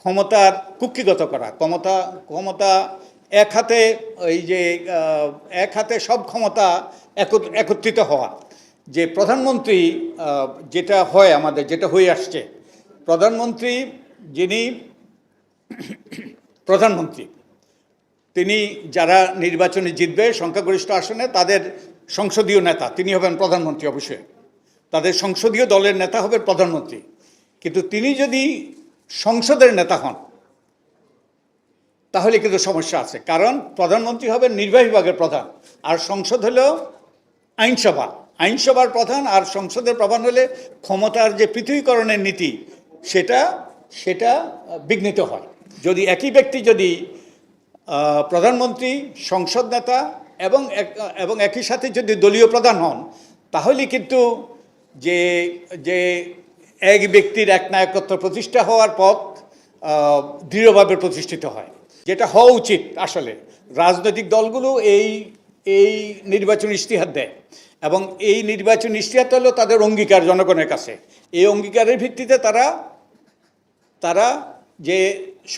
ক্ষমতার কুক্ষিগত করা, ক্ষমতা ক্ষমতা এক হাতে ওই যে এক হাতে সব ক্ষমতা একত- একত্রিত হওয়া। যে প্রধানমন্ত্রী যেটা হয় আমাদের, যেটা হয়ে আসছে, প্রধানমন্ত্রী যিনি, প্রধানমন্ত্রী, তিনি যারা নির্বাচনে জিতবে, সংখ্যাগরিষ্ঠ আসনে, তাদের সংসদীয় নেতা, তিনি হবেন প্রধানমন্ত্রী অবশ্যই। তাদের সংসদীয় দলের নেতা হবে প্রধানমন্ত্রী। কিন্তু তিনি যদি সংসদের নেতা হন, তাহলে কিন্তু সমস্যা আছে। কারণ প্রধানমন্ত্রী হবেন নির্বাহী বিভাগের প্রধান, আর সংসদ হলো আইনসভা। আইনসভার প্রধান আর সংসদের প্রধান হলে ক্ষমতার যে পৃথিবীকরণের নীতি, সেটা সেটা বিঘ্নিত হয়। যদি একই ব্যক্তি যদি প্রধানমন্ত্রী, সংসদ নেতা এবং এবং একই সাথে যদি দলীয় প্রধান হন, তাহলে কিন্তু যে যে এক ব্যক্তির এক নায়কত্ব প্রতিষ্ঠা হওয়ার পথ দৃঢ়ভাবে প্রতিষ্ঠিত হয়। যেটা হওয়া উচিত আসলে। রাজনৈতিক দলগুলো এই এই নির্বাচন ইশতেহার দেয় এবং এই নির্বাচন ইশতেহার হলো তাদের অঙ্গীকার জনগণের কাছে। এই অঙ্গীকারের ভিত্তিতে তারা তারা যে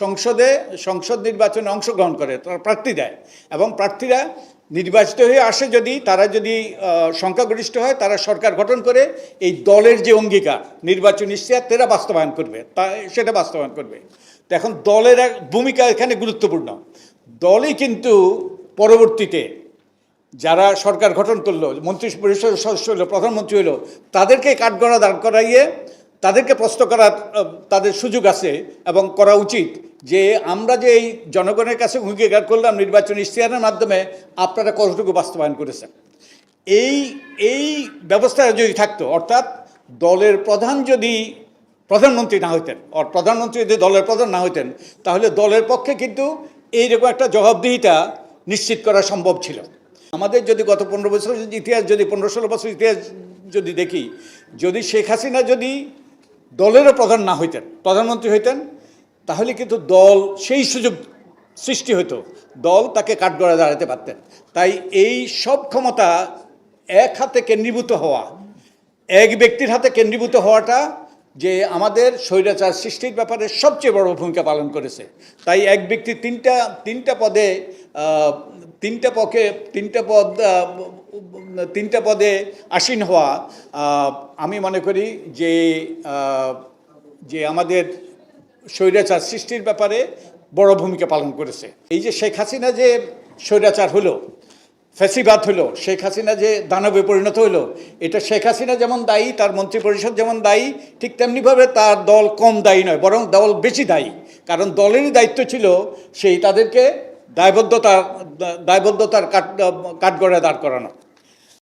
সংসদে, সংসদ নির্বাচনে অংশগ্রহণ করে, তারা প্রার্থী দেয় এবং প্রার্থীরা নির্বাচিত হয়ে আসে যদি, তারা যদি সংখ্যাগরিষ্ঠ হয়, তারা সরকার গঠন করে এই দলের যে অঙ্গীকার, নির্বাচন ইশতেহার তারা বাস্তবায়ন করবে, তা, সেটা বাস্তবায়ন করবে। তো এখন দলের এক ভূমিকা এখানে গুরুত্বপূর্ণ। দলই কিন্তু পরবর্তীতে যারা সরকার গঠন করল, মন্ত্রী পরিষদের সদস্য হলো, প্রধানমন্ত্রী হলো, তাদেরকে কাঠগড়া দাঁড় করাইয়ে, তাদেরকে প্রশ্ন করার তাদের সুযোগ আছে এবং করা উচিত যে আমরা যে এই জনগণের কাছে অঙ্গীকার করলাম নির্বাচন ইশতেহারের মাধ্যমে, আপনারা কতটুকু বাস্তবায়ন করেছেন? এই এই ব্যবস্থা যদি থাকতো, অর্থাৎ দলের প্রধান যদি প্রধানমন্ত্রী না হইতেন আর প্রধানমন্ত্রী যদি দলের প্রধান না হইতেন, তাহলে দলের পক্ষে কিন্তু এইরকম একটা জবাবদিহিতা নিশ্চিত করা সম্ভব ছিল। আমাদের যদি গত পনেরো বছর ইতিহাস, যদি পনেরো ষোলো বছর ইতিহাস যদি দেখি, যদি শেখ হাসিনা যদি দলেরও প্রধান না হইতেন, প্রধানমন্ত্রী হইতেন তাহলে কিন্তু দল সেই সুযোগ সৃষ্টি হতো দল তাকে কাঠগড়ায় দাঁড়াতে পারতেন। তাই এই সব ক্ষমতা এক হাতে কেন্দ্রীভূত হওয়া, এক ব্যক্তির হাতে কেন্দ্রীভূত হওয়াটা যে আমাদের স্বৈরাচার সৃষ্টির ব্যাপারে সবচেয়ে বড় ভূমিকা পালন করেছে। তাই এক ব্যক্তি তিনটা তিনটা পদে তিনটা পক্ষে তিনটা পদ তিনটা পদে আসীন হওয়া আমি মনে করি যে যে আমাদের স্বৈরাচার সৃষ্টির ব্যাপারে বড় ভূমিকা পালন করেছে। এই যে শেখ হাসিনা যে স্বৈরাচার হলো, ফ্যাসিবাদ হলো, শেখ হাসিনা যে দানবে পরিণত হলো, এটা শেখ হাসিনা যেমন দায়ী, তার মন্ত্রী পরিষদ যেমন দায়ী, ঠিক তেমনিভাবে তার দল কম দায়ী নয়, বরং দল বেশি দায়ী। কারণ দলেরই দায়িত্ব ছিল সেই তাদেরকে দায়বদ্ধতা, দায়বদ্ধতার কাঠ, কাঠগড়ায় দাঁড় করানো।